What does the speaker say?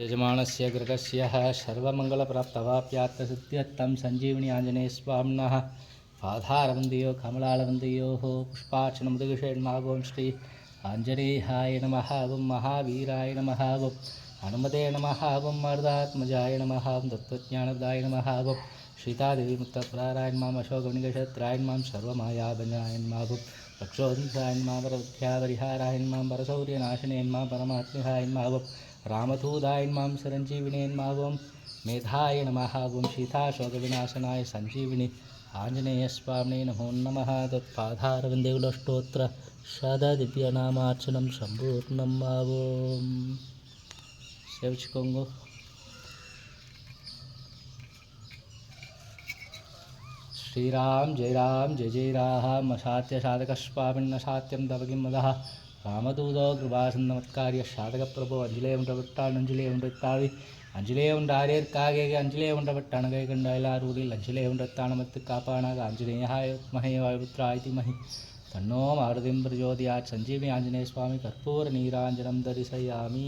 यजमानस्य गृहस्य सर्वमङ्गलप्राप्तवाप्यात्तसिद्ध्यर्थं सञ्जीवनि आञ्जनेयस्वामिनः पाधारवन्दयो कमलालवन्दयोः पुष्पार्चनमुदगिषेन्मागों श्री आञ्जनेयाय नमः वं महावीराय नमः वं हनुमते नमः वं मर्दात्मजाय नमः वं तत्त्वज्ञानदाय नमः वं శ్రీతాదేవి ముక్తపురారాయణ మాం అశోకమణిగక్షత్రాయణ మాం సర్వమాయాభంజనాయణ మాభు రక్షోధిసాయణ మా వరధ్యాపరిహారాయణ మాం వరసౌర్యనాశనేన్ మా పరమాత్మహాయణ మాభు రామధూదాయణ మాం సరంజీవినేన్ మాభవం మేధాయ నమహాభం శీతాశోక వినాశనాయ సంజీవిని ఆంజనేయస్వామినే నమో నమ తత్పాధారవిందేవులష్టోత్ర సదాదివ్యనామార్చనం సంపూర్ణం మావోం సేవించుకోంగో श्रीराम जय राम जय जय राम असात्य साधकस्वामिन्न सात्यं तव किं मदः ராமதூதோ கிருபாசந்தமத்காரிய சாதகப்பிரபு அஞ்சிலே ஒன்றவிட்டால் அஞ்சிலே ஒன்றைத்தாவி அஞ்சிலே ஒன்றாரேற்காகே அஞ்சிலே ஒன்றவட்டணகை கண்டாயிலாரூரில் அஞ்சிலே ஒன்றத்தானமத்து காப்பானாக ஆஞ்சநேயாய மகே வாயுபுத்திராய திமஹி தன்னோ மாருதிம் பிரஜோதியாத் சஞ்சீவி ஆஞ்சநேய சுவாமி கற்பூர நீராஞ்சனம் தரிசயாமி